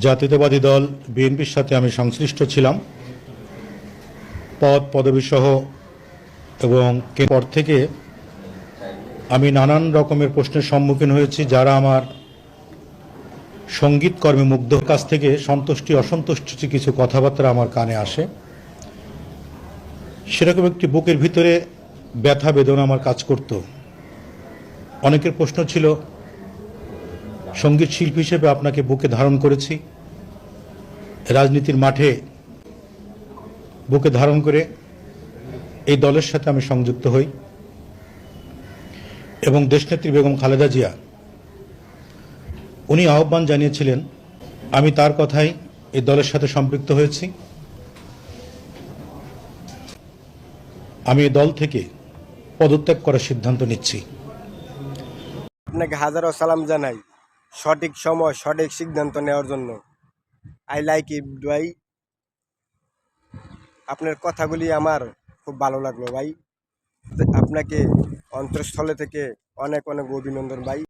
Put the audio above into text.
জাতীয়তাবাদী দল বিএনপির সাথে আমি সংশ্লিষ্ট ছিলাম। পদ, পদবিসহ এবং পর থেকে আমি নানান রকমের প্রশ্নের সম্মুখীন হয়েছি, যারা আমার সংগীত কর্মে মুগ্ধ কাছ থেকে সন্তুষ্টি অসন্তুষ্টি কিছু কথাবার্তা আমার কানে আসে। সেরকম একটি বুকের ভিতরে ব্যথা, বেদনা আমার কাজ করত। অনেকের প্রশ্ন ছিল সংগীত শিল্পী হিসেবে আপনাকে বুকে ধারণ করেছি। রাজনীতির মাঠে বুকে ধারণ করে এই দলের সাথে আমি সংযুক্ত হই। এবং দেশনেত্রী বেগম খালেদা জিয়া, উনি আহ্বান জানিয়েছিলেন, আমি তার কথাই এই দলের সাথে সম্পৃক্ত হয়েছি। আমি এই দল থেকে পদত্যাগ করার সিদ্ধান্ত নিচ্ছি। আপনাকে হাজারো সালাম জানাই। সঠিক সময়, সঠিক সিদ্ধান্ত নেওয়ার জন্য। আই লাইক ইট ভাই। আপনার কথাগুলি আমার খুব ভালো লাগল, ভাই। আপনাকে অন্তঃস্থলে থেকে অনেক অনেক অভিনন্দন, ভাই।